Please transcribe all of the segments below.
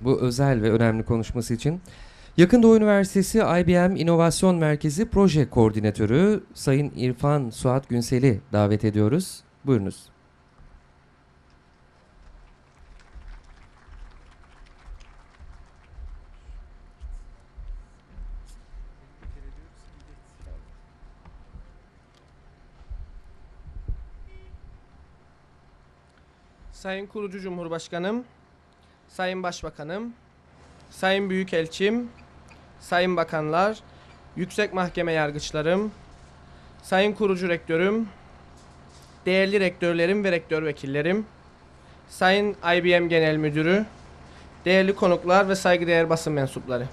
bu özel ve önemli konuşması için. Yakın Doğu Üniversitesi IBM İnovasyon Merkezi Proje Koordinatörü Sayın İrfan Suat Günsel'i davet ediyoruz. Buyurunuz. Sayın Kurucu Cumhurbaşkanım, Sayın Başbakanım, Sayın Büyükelçim, Sayın Bakanlar, Yüksek Mahkeme Yargıçlarım, Sayın Kurucu Rektörüm, değerli rektörlerim ve rektör vekillerim, Sayın IBM Genel Müdürü, değerli konuklar ve saygıdeğer basın mensupları.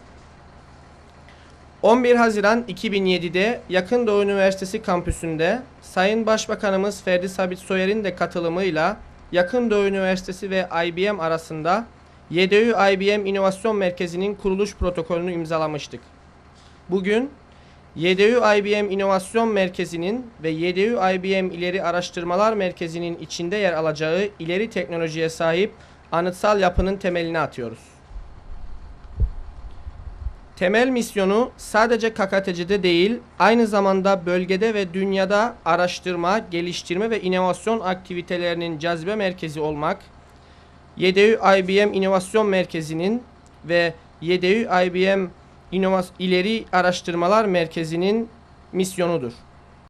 11 Haziran 2007'de Yakın Doğu Üniversitesi kampüsünde Sayın Başbakanımız Ferdi Sabit Soyer'in de katılımıyla Yakın Doğu Üniversitesi ve IBM arasında YDÜ IBM İnovasyon Merkezi'nin kuruluş protokolünü imzalamıştık. Bugün YDÜ IBM İnovasyon Merkezi'nin ve YDÜ IBM İleri Araştırmalar Merkezi'nin içinde yer alacağı ileri teknolojiye sahip anıtsal yapının temelini atıyoruz. Temel misyonu sadece KKTC'de değil, aynı zamanda bölgede ve dünyada araştırma, geliştirme ve inovasyon aktivitelerinin cazibe merkezi olmak, YDÜ IBM İnovasyon Merkezi'nin ve YDÜ IBM İnovas İleri Araştırmalar Merkezi'nin misyonudur.